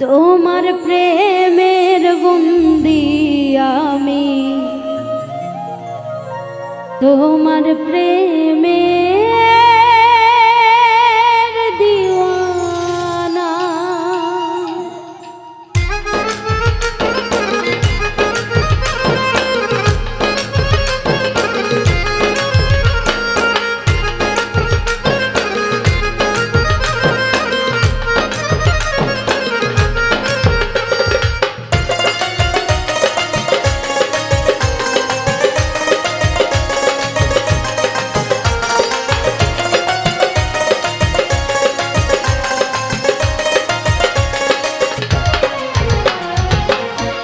তোমার প্রেমের বন্দি আমি। তোমার প্রেমের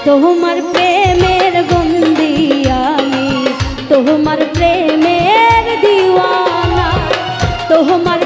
তোমার প্রেমের গন্দি আমি তোমার প্রেমের দিওয়ানা তোমার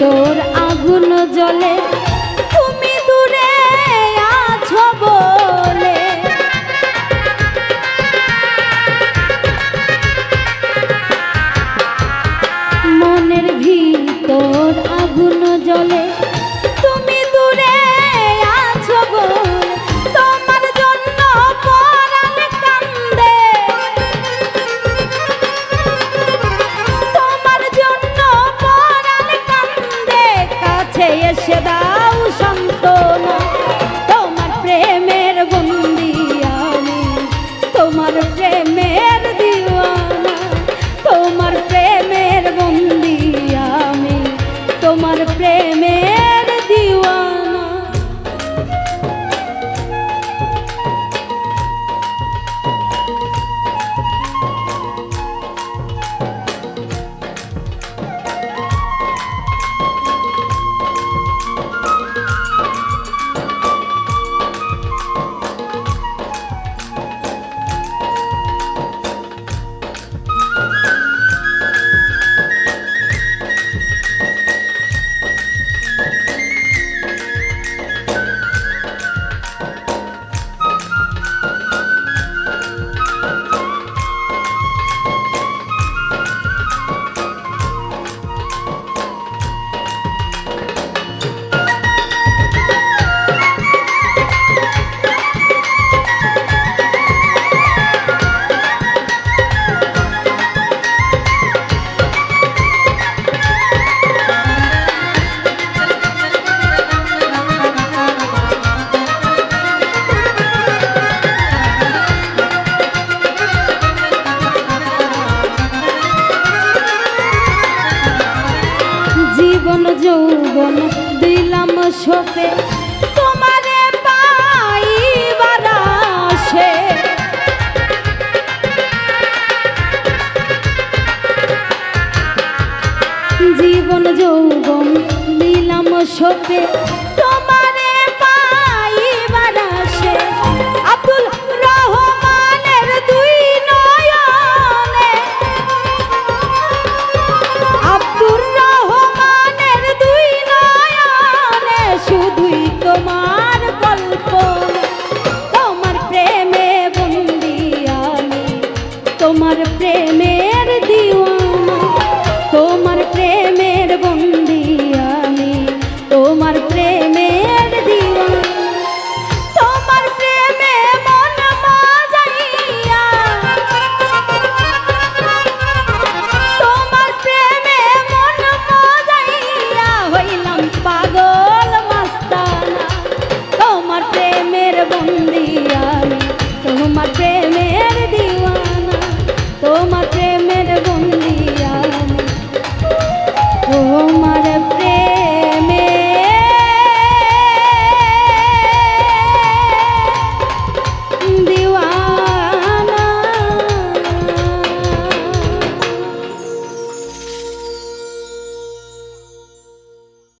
তোর আগুন জলে তুমি দূরে আছো বলে। মনের ভিতর আগুন জলে দিলাম